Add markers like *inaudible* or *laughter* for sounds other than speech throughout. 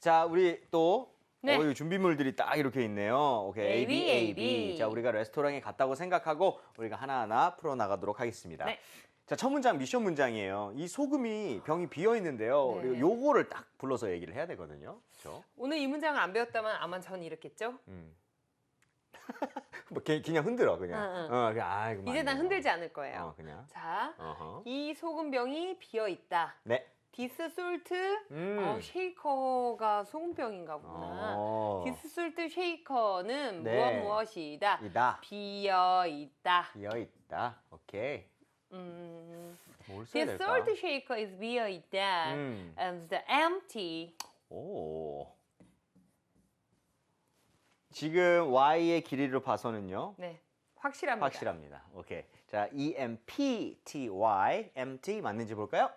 자, 우리 또 네. 어, 이 준비물들이 딱 이렇게 있네요. 오케이. A, B, A, B. 자, 우리가 레스토랑에 갔다고 생각하고 우리가 하나하나 풀어 나가도록 하겠습니다. 네. 자, 첫 문장 미션 문장이에요. 이 소금이 병이 비어 있는데요. 네. 그리고 요거를 딱 불러서 얘기를 해야 되거든요. 그렇죠? 오늘 이 문장을 안 배웠다면 아마 전 이랬겠죠? 음. *laughs* 뭐 그- 그냥 흔들어 그냥. 응, 응. 어, 그냥 아, 이제. 난 흔들지 않을 거예요. 어, 그냥. 자, 어허. 이 소금병이 비어 있다. 네. 디스 솔트 음. 어, 쉐이커가 소금병인가 보구나. 어. 디스 솔트 쉐이커는 네. 무엇 무엇이다. 이다. 비어 있다. 비어 있다. 오케이. 음, 뭘 써야 될까? salt shaker is 비어 있다. 음. And the empty. 오. 지금 y의 길이로 봐서는요. 네, 확실합니다. 확실합니다. 오케이. 자, E M P T Y empty 맞는지 볼까요?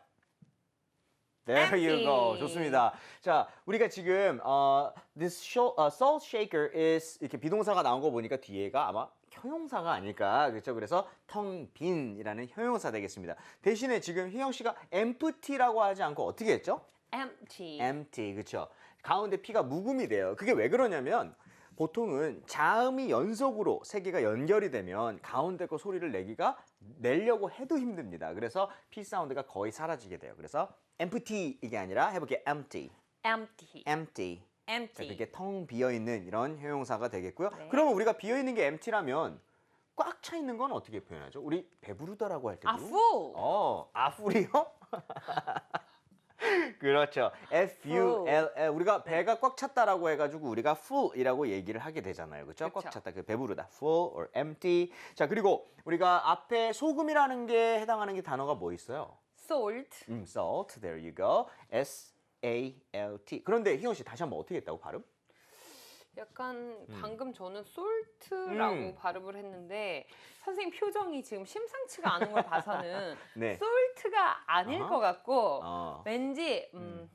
There you go. 좋습니다. 자, 우리가 지금 어, this show, 어, salt shaker is 이렇게 비동사가 나온 거 보니까 뒤에가 아마 형용사가 아닐까 그렇죠? 그래서 텅 빈이라는 형용사 되겠습니다. 대신에 지금 희영 씨가 empty라고 하지 않고 어떻게 했죠? Empty. empty 그렇죠. 가운데 P가 묵음이 돼요. 그게 왜 그러냐면 보통은 자음이 연속으로 세 개가 연결이 되면 가운데 거 소리를 내기가 내려고 해도 힘듭니다. 그래서 P 사운드가 거의 사라지게 돼요. 그래서 empty 이게 아니라 해볼게요. empty, empty. empty. 자, empty. 그게 텅 비어 있는 이런 형용사가 되겠고요. 네. 그러면 우리가 비어 있는 게 empty라면 꽉 차 있는 건 어떻게 표현하죠? 우리 배부르다라고 할 때도 아, full. 어, 아풀이요? *laughs* 그렇죠. F U L L 우리가 배가 꽉 찼다라고 해가지고 우리가 full이라고 얘기를 하게 되잖아요, 그렇죠? 꽉 그쵸. 찼다, 그 배부르다, full or empty. 자 그리고 우리가 앞에 소금이라는 게 해당하는 게 단어가 뭐 있어요? Salt. 음, salt. There you go. S A L T. 그런데 희원 씨 다시 한번 어떻게 했다고 발음? 약간 방금 저는 솔트라고 음. 발음을 했는데 선생님 표정이 지금 심상치가 않은 걸 봐서는 *laughs* 네. 솔트가 아닐 어허. 것 같고 어. 왠지 음,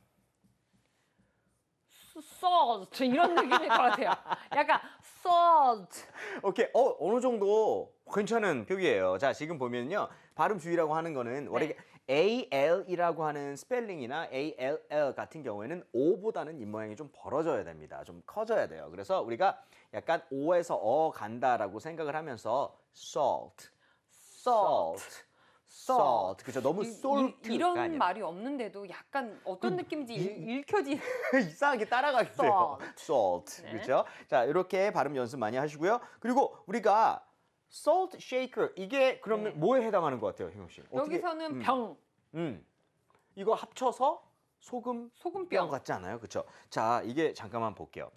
salt 이런 느낌일 것 같아요. 약간 salt. 오케이. 어, 어느 정도 괜찮은 표기예요. 자, 지금 보면요. 발음 주의라고 하는 거는 원래 네. AL이라고 하는 스펠링이나 ALL 같은 경우에는 O보다는 입모양이 좀 벌어져야 됩니다. 좀 커져야 돼요. 그래서 우리가 약간 O에서 어 간다라고 생각을 하면서 salt, salt, salt. 그죠? 너무 이- salt가 이, 런 아니라 말이 없는데도 약간 어떤 느낌인지 일- 읽혀지. *laughs* 이상하게 따라가게 돼요. salt. 네. 그렇죠? 자, 이렇게 발음 연습 많이 하시고요. 그리고 우리가 salt shaker 이게 그러면 네. 뭐에 해당하는 것 같아요, 형용 씨? 어떻게- 여기서는 음, 병, 음. 이거 합쳐서 소금 병 소금병. 같지 않아요? 그렇죠? 자, 이게 잠깐만 볼게요.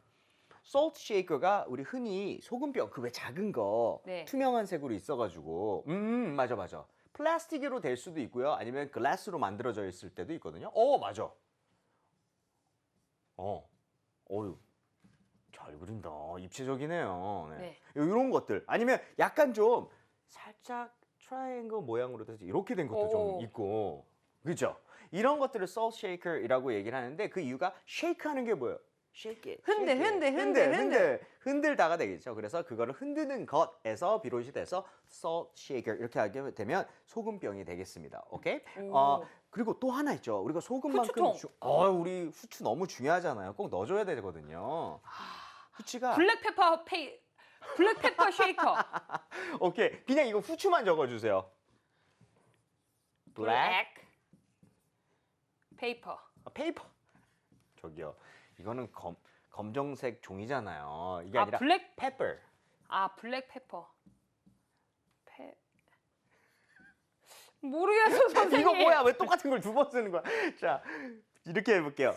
salt shaker가 우리 흔히 소금병 그 왜 작은 거 네. 투명한 색으로 있어 가지고 음 맞아 맞아 플라스틱으로 될 수도 있고요 아니면 글라스로 만들어져 있을 때도 있거든요. 어 맞아. 어, 어유 잘 그린다. 입체적이네요. 네. 네. 이런 것들 아니면 약간 좀 살짝 트라이앵글 모양으로 돼서 이렇게 된 것도 좀 오. 있고 그죠? 이런 것들을 salt shaker이라고 얘기를 하는데 그 이유가 shake 하는 게 뭐예요? shake it. 흔들, shake it. 흔들, 흔들, 흔들, 흔들다가 되겠죠. 그래서 그거를 흔드는 것에서 비롯이 돼서 salt shaker 이렇게 하게 되면 소금병이 되겠습니다. 오케이? 오. 어, 그리고 또 하나 있죠. 우리가 소금만큼 후추통. 주, 어, 우리 후추 너무 중요하잖아요. 꼭 넣어줘야 되거든요. 후추가 블랙페퍼 페이 블랙페퍼 쉐이커. *laughs* 오케이 그냥 이거 후추만 적어 주세요. black 페이퍼. 아, 페이퍼 저기요 이거는 검 검정색 종이잖아요. 이게 아, 아니라 블랙- pepper 아 블랙페퍼. 페 모르겠어 *laughs* 선생님. 이거 뭐야 왜 똑같은 걸 두 번 쓰는 거야? 자 이렇게 해 볼게요.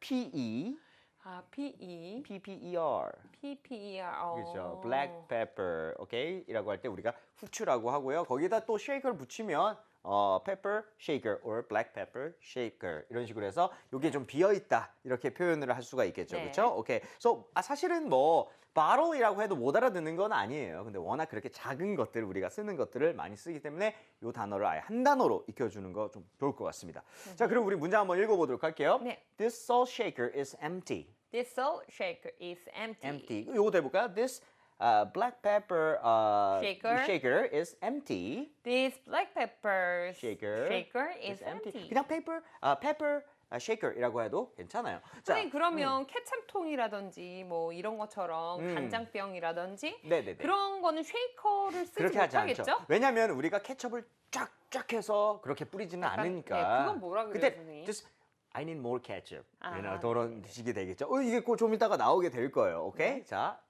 P E 아 P E P P E R P P E R. 어. 그렇죠. black pepper, 오케이? 이라고 할 때 우리가 후추라고 하고요. 거기다 또 shaker를 붙이면 어, pepper shaker or black pepper shaker 이런 식으로 해서 이게 좀 비어 있다 이렇게 표현을 할 수가 있겠죠, 네. 그렇죠? 오케이. So 아, 사실은 뭐 bottle이라고 해도 못 알아듣는 건 아니에요. 근데 워낙 그렇게 작은 것들 우리가 쓰는 것들을 많이 쓰기 때문에 이 단어를 아예 한 단어로 익혀주는 거 좀 좋을 것 같습니다. 자, 그럼 우리 문장 한번 읽어보도록 할게요. 네. This salt shaker is empty. This salt shaker is empty. empty. 요것도 해볼까요? This uh, black pepper uh, Shaker. shaker is empty. This black pepper Shaker, shaker is empty. 그냥 pepper, uh, pepper 아, shaker이라고 해도 괜찮아요. 자, 선생님 그러면 케찹통이라든지 뭐 이런 것처럼 음. 간장병이라든지 네네네. 그런 거는 쉐이커를 쓰지 그렇게 하지 못하겠죠? 왜냐하면 우리가 케첩을 쫙쫙 해서 그렇게 뿌리지는 약간, 않으니까. 네, 그건 뭐라 그래요, 그때 선생님? just I need more ketchup. 아, 네. 그런 식이 되겠죠. 어, 이게 꼭좀 이따가 나오게 될 거예요. 오케이? 네. 자,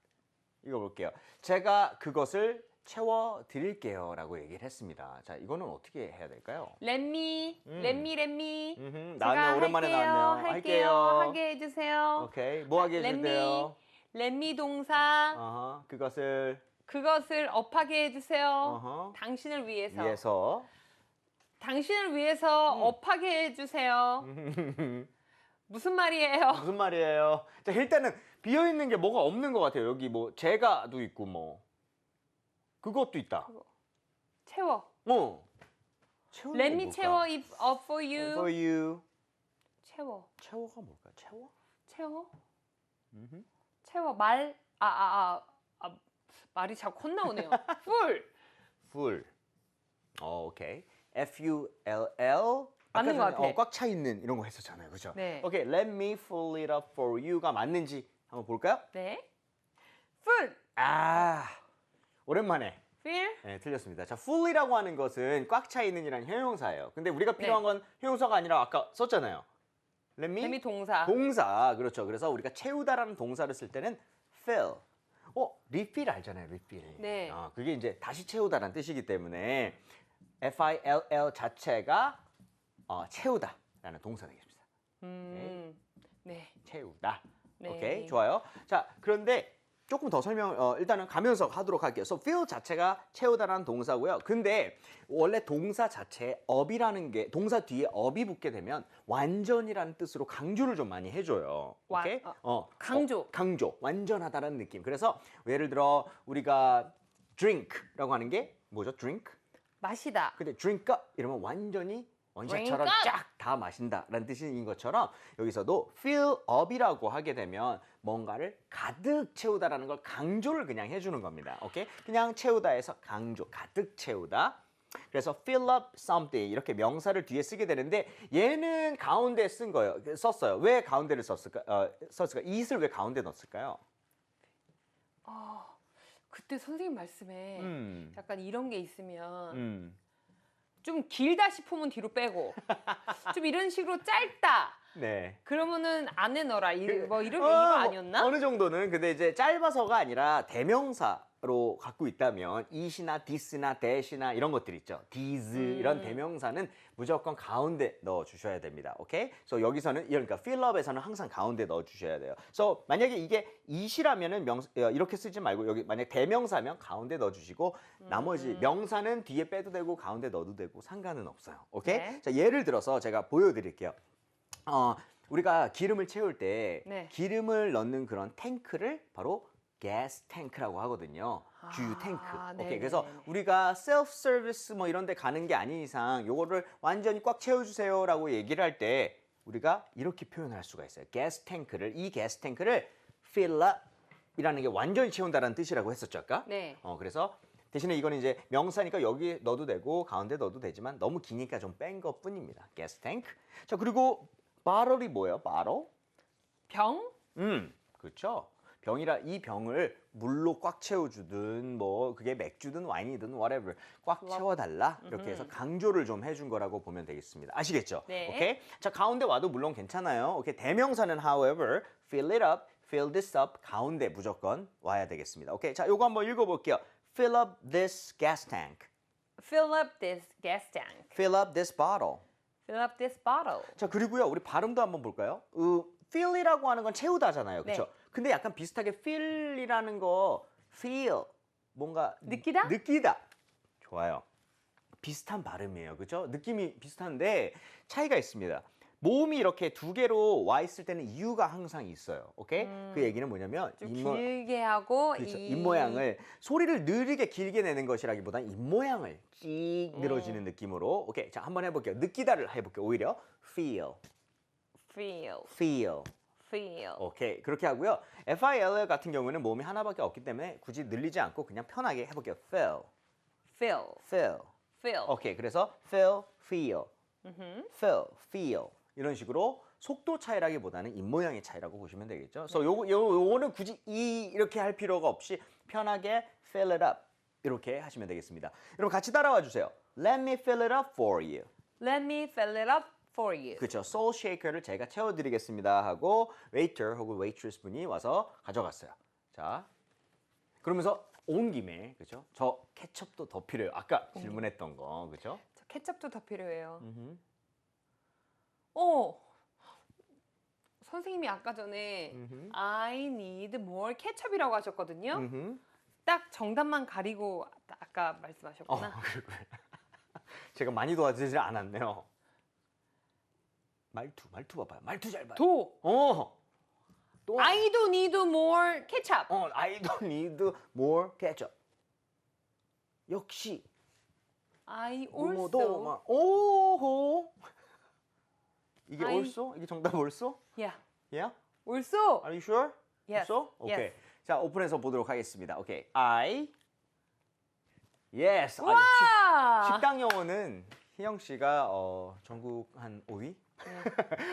이거 볼게요. 제가 그것을 채워 드릴게요 라고 얘기를 했습니다. 자, 이거는 어떻게 해야 될까요? 렛미, 음. 렛미, 렛미. 음흠, 나왔네요. 오랜만에 할게요, 나왔네요. 할게요, 하게 해주세요. 오케이. 뭐 하게. 해줄게요? 렛미 동사 어허, 그것을 그것을 업하게 해주세요. 어허, 당신을 위해서. 위해서 당신을 위해서 음. 업하게 해주세요. *laughs* 무슨 말이에요? 무슨 말이에요? 자, 일단은 비어 있는 게 뭐가 없는 것 같아요. 여기 뭐 제가도 있고 뭐 그것도 있다. 채워. 어. 채우는 Let 게 me? 채워 it up for you. For you. 채워. 채워가 뭘까? 채워? 채워. 음흠. 채워. 말. 아, 아, 아. 아 말이 자꾸 헛나오네요. *laughs* full. full. 어, 오케이. F U L L. 맞는 것 같아. 어, 꽉차 있는 이런 거 했었잖아요. 그죠? 네. 오케이. Let me fill it up for you가 맞는지 한번 볼까요? 네. full. 아. 오랜만에 fill. 네, 틀렸습니다. 자, full이라고 하는 것은 꽉 차 있는이라는 형용사예요. 근데 우리가 필요한 네. 건 형용사가 아니라 아까 썼잖아요. Let me, 재미 동사. 동사. 그렇죠. 그래서 우리가 채우다라는 동사를 쓸 때는 fill. 어, refill 알잖아요. refill. 네. 어, 그게 이제 다시 채우다라는 뜻이기 때문에 F-I-L-L 자체가 어, 채우다라는 동사 되겠습니다. 음. 네. 채우다. 네. 오케이 좋아요. 자 그런데 조금 더 설명 어, 일단은 가면서 하도록 할게요. So fill 자체가 채우다라는 동사고요. 근데 원래 동사 자체에 up이라는 게 동사 뒤에 up이 붙게 되면 완전이라는 뜻으로 강조를 좀 많이 해줘요. 와- 오케이? 어, 어, 강조. 어, 강조. 완전하다라는 느낌. 그래서 예를 들어 우리가 drink라고 하는 게 뭐죠? drink. 마시다. 근데 drink up 이러면 완전히 원샷처럼. 쫙 다 마신다라는 뜻인 것처럼 여기서도 fill up이라고 하게 되면 뭔가를 가득 채우다라는 걸 강조를 그냥 해주는 겁니다. 오케이? 그냥 채우다에서 강조, 가득 채우다. 그래서 fill up something 이렇게 명사를 뒤에 쓰게 되는데 얘는 가운데 쓴 거예요. 썼어요. 왜 가운데를 썼을까? 어, 썼을까? it을 왜 가운데 넣었을까요? 아, 그때 선생님 말씀에 음. 약간 이런 게 있으면 음. 좀 길다 싶으면 뒤로 빼고 좀 이런 식으로 짧다. 네. 그러면은 안에 넣어라. 이, 뭐 이런 어, 이거 뭐 아니었나? 어느 정도는 근데 이제 짧아서가 아니라 대명사 로 갖고 있다면 it이나 this나 that이나 이런 것들 있죠. these 이런 음. 대명사는 무조건 가운데 넣어 주셔야 됩니다. 오케이? 그래서 여기서는 그러니까 up에서는 항상 가운데 넣어 주셔야 돼요. 그래서 만약에 이게 it이라면은 명 어, 이렇게 쓰지 말고 여기 만약 대명사면 가운데 넣어 주시고 나머지 음. 명사는 뒤에 빼도 되고 가운데 넣어도 되고 상관은 없어요. 오케이? 네. 자, 예를 들어서 제가 보여 드릴게요. 어, 우리가 기름을 채울 때 네. 기름을 넣는 그런 탱크를 바로 가스 탱크라고 하거든요. 주유 아, 탱크. 오케이. 그래서 우리가 셀프 서비스 뭐 이런 데 가는 게 아닌 이상 요거를 완전히 꽉 채워 주세요라고 얘기를 할 때 우리가 이렇게 표현할 수가 있어요. 가스 탱크를 이 가스 탱크를 fill up 이라는 게 완전히 채운다라는 뜻이라고 했었죠, 아까? 네. 어, 그래서 대신에 이거는 이제 명사니까 여기 넣어도 되고 가운데 넣어도 되지만 너무 기니까 좀 뺀 것뿐입니다. 가스 탱크. 자, 그리고 바럴이 뭐예요? 바럴? 병? 음, 그렇죠. 병이라 이 병을 물로 꽉 채워주든 뭐 그게 맥주든 와인이든 whatever 꽉 와- 채워달라 이렇게 해서 음흠. 강조를 좀 해준 거라고 보면 되겠습니다. 아시겠죠? 네. 오케이. 자 가운데 와도 물론 괜찮아요. 오케이. 대명사는 however fill it up, fill this up 가운데 무조건 와야 되겠습니다. 오케이. 자 요거 한번 읽어볼게요. Fill up this gas tank. Fill up this gas tank. Fill up this bottle. Fill up this bottle. 자 그리고요 우리 발음도 한번 볼까요? 어, fill이라고 하는 건 채우다잖아요, 그렇죠? 네. 근데 약간 비슷하게 feel이라는 거 feel 뭔가 느끼다? 느끼다 좋아요. 비슷한 발음이에요, 그렇죠? 느낌이 비슷한데 차이가 있습니다. 모음이 이렇게 두 개로 와 있을 때는 이유가 항상 있어요. 오케이? 음. 그 얘기는 뭐냐면 좀 입모- 길게 하고 그렇죠. 이 입 모양을 소리를 느리게 길게 내는 것이라기보단 입 모양을 찍 음. 늘어지는 느낌으로 오케이 자 한번 해 볼게요 느끼다를 해 볼게요 오히려 feel feel, feel feel. 오케이 그렇게 하고요 FIL 같은 경우에는 모음이 하나밖에 없기 때문에 굳이 늘리지 않고 그냥 편하게 해볼게요 feel feel, feel feel. 오케이 그래서 feel feel 음흠. feel feel 이런 식으로 속도 차이라기보다는 입 모양의 차이라고 보시면 되겠죠. 그래서 요거 요, 요거는 굳이 이 이렇게 할 필요가 없이 편하게 fill it up 이렇게 하시면 되겠습니다. 여러분 같이 따라와 주세요. Let me fill it up for you. Let me fill it up for you. 그렇죠. 소ul 쉐이커를 제가 채워드리겠습니다 하고 웨이터 혹은 웨이트리스 분이 와서 가져갔어요. 자, 그러면서 온 김에 그렇죠. 저 케첩도 더 필요해요. 아까 질문했던 거 그렇죠. 저 케첩도 더 필요해요. 음흠. 어. 선생님이 아까 전에 음흠. I need more 케첩이라고 하셨거든요. 음흠. 딱 정답만 가리고 아까 어, 말씀하셨구나. 그리고요. *laughs* 제가 많이 도와주지 않았네요. 말투, 말투 봐봐요. 말투 잘 봐요. 도. 어. 또. I do need more 케첩. 어, I don't need more ketchup. 역시 I also. 막 오호. 이게 I- also? 이게 정답 also? Yeah. Yeah? Also. Are you sure? Yes. also? 오케이. Yes. 자, 오픈해서 보도록 하겠습니다. 오케이. I Yes. 아, 식- 와. 식당 영어는 희영 씨가 어, 전국 한 5위?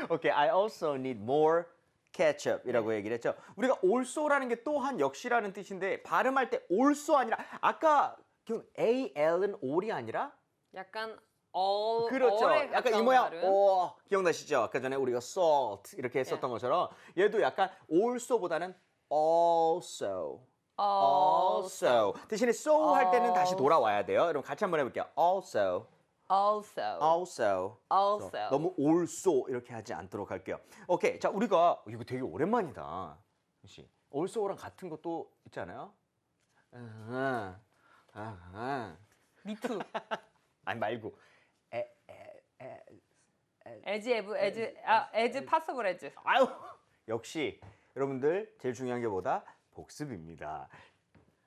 오케이. I also need more ketchup이라고 얘기를 했죠. 우리가 also라는 게 또한 역시라는 뜻인데 발음할 때 also 아니라 아까 그 A L은 all이 아니라 약간 all. 그렇죠. 약간 이 모양. 오 기억나시죠? 아까 전에 우리가 salt 이렇게 했었던 네. 것처럼 얘도 약간 also보다는 also. also. 대신에 so 할 때는 다시. 돌아와야 돼요. 여러분 같이 한번 해볼게요. also, Also. also. Also. 너무 also 이렇게 하지 않도록 할게요. 오케이, 자 우리가 이거 되게 오랜만이다. 씨, also랑 같은 것도 있잖아요. 아하. Me too. *laughs* 아니 말고 에, 에, 에, as ever, as, 아, as possible as. 아유 역시 여러분들 제일 중요한 게 뭐다 복습입니다.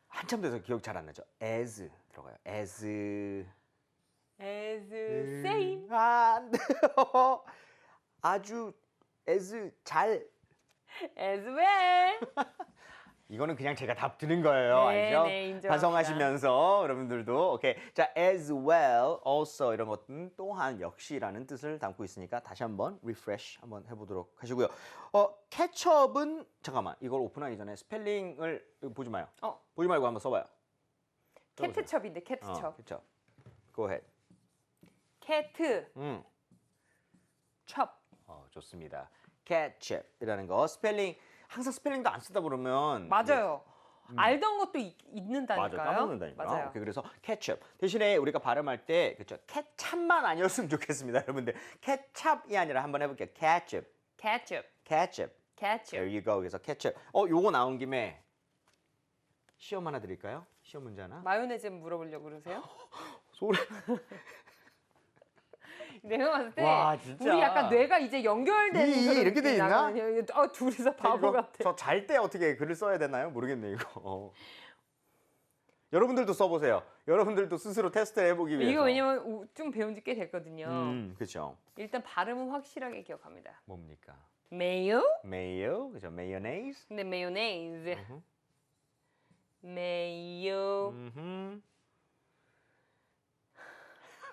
한참 돼서 기억 잘 안 나죠. as 들어가요. as as same. 아, 안 돼요. 아주 as 잘 as well. 이거는 그냥 제가 답 드는 거예요. 네, 알죠? 네, 인정합니다. 반성하시면서 여러분들도 오케이. 자, as well, also 이런 것은 또한 역시라는 뜻을 담고 있으니까 다시 한번 refresh 한번 해 보도록 하시고요. 어, 케첩은 잠깐만 이걸 오픈하기 전에 스펠링을 보지 마요. 어, 보지 말고 한번 써 봐요. 캐트첩인데 어, 캐트첩. 케첩. Go ahead. 캐트 음, 첩. 어, 좋습니다. ketchup이라는 거 스펠링 항상 스펠링도 안 쓰다 보면 맞아요. 알던 것도 있, 있는다니까요. 음. 맞아 까먹는다니까. 맞아요. 오케이, 그래서 케첩 대신에 우리가 발음할 때 그렇죠 케찹만 아니었으면 좋겠습니다, *laughs* 여러분들. 케찹이 아니라 한번 해볼게요. 케첩, ketchup. 케첩. ketchup. There you go. 그래서 케첩. 어, 요거 나온 김에 시험 하나 드릴까요? 시험 문제 하나? 마요네즈 물어보려고 그러세요? *laughs* 소리. *laughs* 내가 봤을 때 와, 진짜. 우리 약간 뇌가 이제 연결되는 이- 그런 이렇게 돼 느낌이 있나? 나거든요. 어, 둘이서 바보 같아. 저 잘 때 어떻게 글을 써야 되나요? 모르겠네 이거. 어. 여러분들도 써보세요. 여러분들도 스스로 테스트를 해보기 위해서. 이거 왜냐면 우- 좀 배운 지 꽤 됐거든요. 음, 그렇죠. 일단 발음은 확실하게 기억합니다. 뭡니까? 메요? 메요, 그죠? 메요네즈. 근데 메요네즈. 음흠. 메요. 음흠.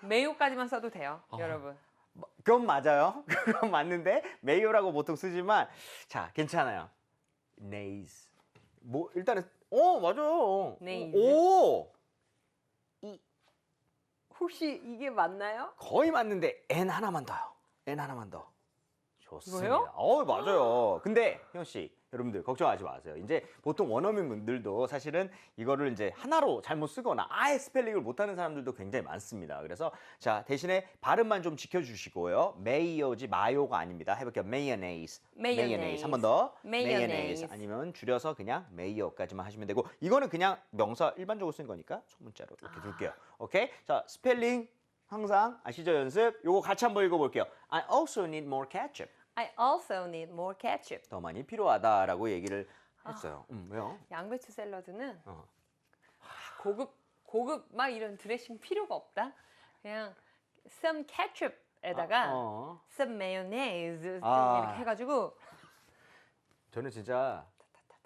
메요까지만 써도 돼요, 아. 여러분. 그건 맞아요. *laughs* 그건 맞는데 메요라고 보통 쓰지만 자 괜찮아요. 네이즈. 뭐 일단은 어 맞아요. 네이즈. 오 혹시 이게 맞나요? 거의 맞는데 n 하나만 더요. n 하나만 더. 좋습니다. 이거요? 어 맞아요. 근데 현 씨, 여러분들 걱정하지 마세요. 이제 보통 원어민 분들도 사실은 이거를 이제 하나로 잘못 쓰거나 아예 스펠링을 못하는 사람들도 굉장히 많습니다. 그래서 자 대신에 발음만 좀 지켜주시고요. 메이어지 마요가 아닙니다. 해볼게요. 메이어네이즈. Mayonnaise. 한번 더. Mayonnaise. 아니면 줄여서 그냥 메이어까지만 하시면 되고 이거는 그냥 명사 일반적으로 쓴 거니까 소문자로 이렇게 아. 둘게요. 오케이? 자 스펠링 항상 아시죠 연습? 요거 같이 한번 읽어볼게요. I also need more ketchup. I also need more ketchup. 더 많이 필요하다라고 얘기를 했어요. 음, 왜요? 양배추 샐러드는 어. 고급 고급 막 이런 드레싱 필요가 없다. 그냥 some ketchup에다가 어. some mayonnaise 좀 아. 이렇게 해가지고 저는 진짜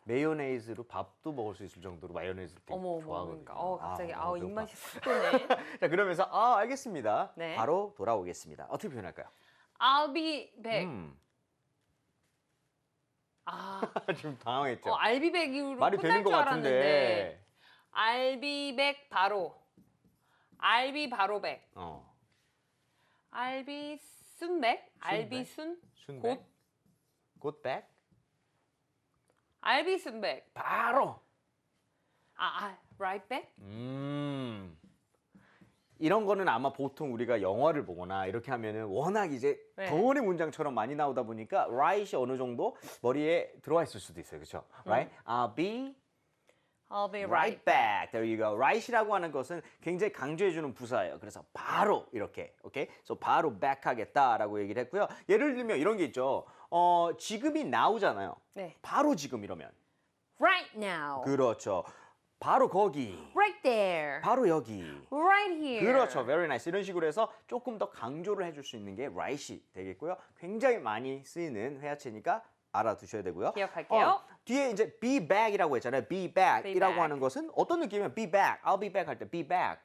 메요네즈로 밥도 먹을 수 있을 정도로 마요네즈를 되게 어머 어머 좋아하거든요. 그러니까 어 갑자기 아, 아, 어, 우 배고파. 입맛이 쑥 도네. *laughs* 자 그러면서 아 알겠습니다. 네. 바로 돌아오겠습니다. 어떻게 표현할까요? I'll be back. 음. 아, *laughs* 좀 당황했죠. 어, 알비백으로 말이 끝날 되는 것줄 알았는데. 같은데. 알비백 바로. 알비 바로백. 어. 알비 순백. 알비 순. 순백. 곧. 곧백. 알비 순백. 바로. 아, 아 right back? 음. 이런 거는 아마 보통 우리가 영화를 보거나 이렇게 하면은 워낙 이제 네. 덩어리 문장처럼 많이 나오다 보니까 right이 어느 정도 머리에 들어와 있을 수도 있어요. 그렇죠? Right? I'll be I'll be right right back. There you go. right이라고 하는 것은 굉장히 강조해 주는 부사예요. 그래서 바로 이렇게. 오케이? 그래서 바로 back 하겠다라고 얘기를 했고요. 예를 들면 이런 게 있죠. 어, 지금이 now잖아요. 네. 바로 지금 이러면. Right now. 그렇죠. 바로 거기. Right there. 바로 여기. Right here. 그렇죠. very nice. 이런 식으로 해서 조금 더 강조를 해줄 수 있는 게 right이 되겠고요. 굉장히 많이 쓰이는 회화체니까 알아두셔야 되고요. 기억할게요. 어, 뒤에 이제 be back이라고 했잖아요. be back이라고 back. 하는 것은 어떤 느낌이면 be back, I'll be back 할 때 be back.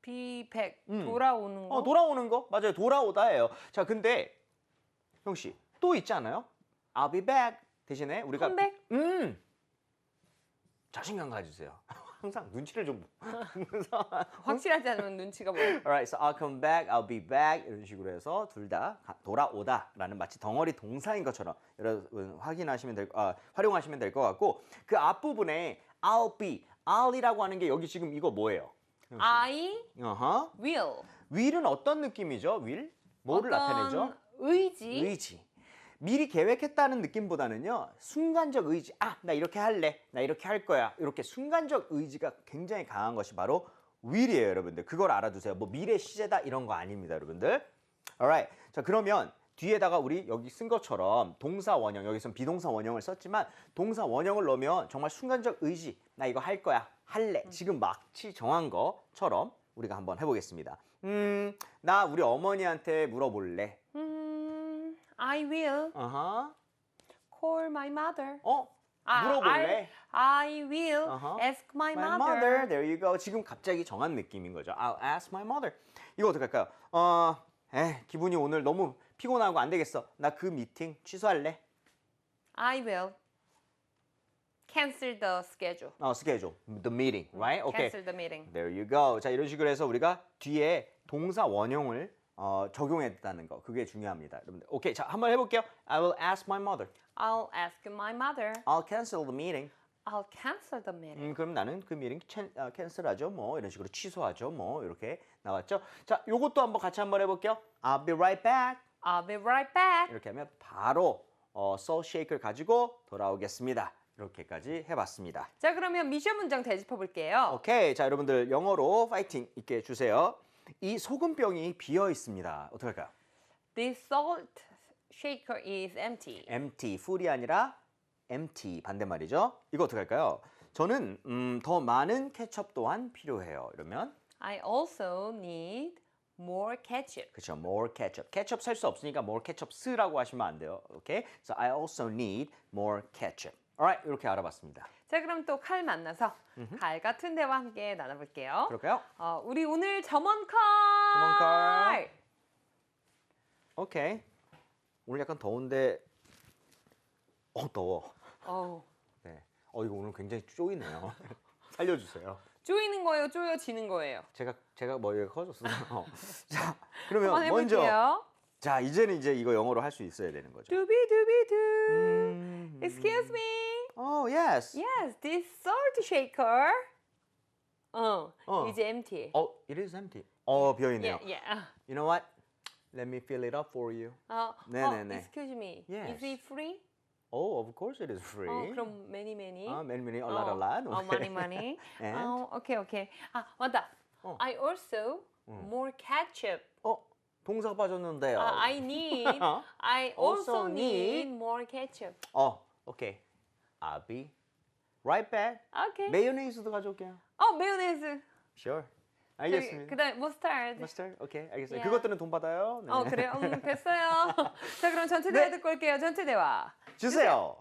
be back. 음. 돌아오는 거. 어, 돌아오는 거 맞아요. 돌아오다예요. 자, 근데 형씨 또 있지 않아요? I'll be back 대신에 우리가 컴백? 음 자신감 가지세요. *laughs* 항상 눈치를 좀 보면서 확실하지 않으면 눈치가 *laughs* 보여. Alright, so I'll come back, I'll be back 이런 식으로 해서 둘 다 돌아오다라는 마치 덩어리 동사인 것처럼 여러분 확인하시면 될, 아, 활용하시면 될 것 같고 그 앞부분에 I'll be, I'll이라고 하는 게 여기 지금 이거 뭐예요? I 어허. will. will은 어떤 느낌이죠? will? 뭐를 나타내죠? 의지. 의지. 미리 계획했다는 느낌보다는요 순간적 의지 아 나 이렇게 할래 나 이렇게 할 거야. 이렇게 순간적 의지가 굉장히 강한 것이 바로 will이에요 여러분들. 그걸 알아두세요. 뭐 미래 시제다 이런 거 아닙니다 여러분들. Alright. 자 그러면 뒤에다가 우리 여기 쓴 것처럼 동사 원형 여기선 비동사 원형을 썼지만 동사 원형을 넣으면 정말 순간적 의지 나 이거 할 거야 할래 지금 마치 정한 것처럼 우리가 한번 해보겠습니다. 음 나 우리 어머니한테 물어볼래. 음, I will 어허 call my mother. 어? 아, 물어볼래? I, I will 어허. ask my, My mother. mother. There you go. 지금 갑자기 정한 느낌인 거죠. I'll ask my mother. 이거 어떻게 할까요? 어, 에 기분이 오늘 너무 피곤하고 안 되겠어. 나 그 미팅 취소할래. I will cancel the schedule. 어, 스케줄. The meeting, right? Okay. Cancel the meeting. There you go. 자, 이런 식으로 해서 우리가 뒤에 동사 원형을 어, 적용했다는 거. 그게 중요합니다. 여러분들. 오케이. 자, 한번 해 볼게요. I will ask my mother. I'll ask my mother. I'll cancel the meeting. I'll cancel the meeting. 음, 그럼 나는 그 미팅 캔, 어, 캔슬하죠. 뭐 이런 식으로 취소하죠. 뭐 이렇게 나왔죠. 자, 요것도 한번 같이 한번 해 볼게요. I'll be right back. I'll be right back. 이렇게 하면 바로 어, soul shake를 가지고 돌아오겠습니다. 이렇게까지 해봤습니다. 자, 그러면 미션 문장 되짚어 볼게요. 오케이, 자 여러분들 영어로 파이팅 있게 해주세요. 이 소금병이 비어 있습니다. 어떻게 할까요? This salt shaker is empty. empty, full이 아니라 empty 반대말이죠. 이거 어떻게 할까요? 저는 음, 더 많은 케첩 또한 필요해요. 이러면 I also need more ketchup. 그렇죠. more ketchup. 케첩 살 수 없으니까 more ketchup스라고 하시면 안 돼요. 오케이? So I also need more ketchup. Alright, 이렇게 알아봤습니다. 자, 그럼 또 칼 만나서 칼 같은 대화 함께 나눠볼게요. 그럴까요? 어, 우리 오늘 점원 칼. 점원 칼. 오케이. 오늘 약간 더운데 어 더워. 어우, 네. 어 이거 오늘 굉장히 쪼이네요. *laughs* 살려주세요. 쪼이는 거예요, 쪼여지는 거예요. 제가 제가 머리가 커졌어요. *laughs* 자, 그러면 한번 먼저 해볼게요. 자 이제는 이제 이거 영어로 할 수 있어야 되는 거죠. 두비두비두. 음, Excuse me. Oh yes. Yes, this salt shaker. 어, 어. is empty. Oh, it is empty. 어 비어 있네요. Yeah, yeah. *laughs* You know what? Let me fill it up for you. 어, 네네네. 어, excuse me. Yes. Is it free? Oh, of course it is free. 어, 그럼 many many. 아, many many, a lot, a lot. 어, 많이 *laughs* 많이. And? 어, 오케이 오케이. 아 맞다. 어. I also more ketchup. 어, 동사 빠졌는데요. 아, I need. *laughs* I Also also need need. more ketchup. 어, 오케이. I'll be right back. 오케이. 메요네즈도 가져올게요. 어 메요네즈. Sure. 알겠습니다. 그다음 머스타드. Mustard? 오케이, 알겠어요. Yeah. 그것들은 돈 받아요. 네. 어 그래요? 음 됐어요. *laughs* 자 그럼 전체 대화 네. 듣고 올게요. 전체 대화. 주세요.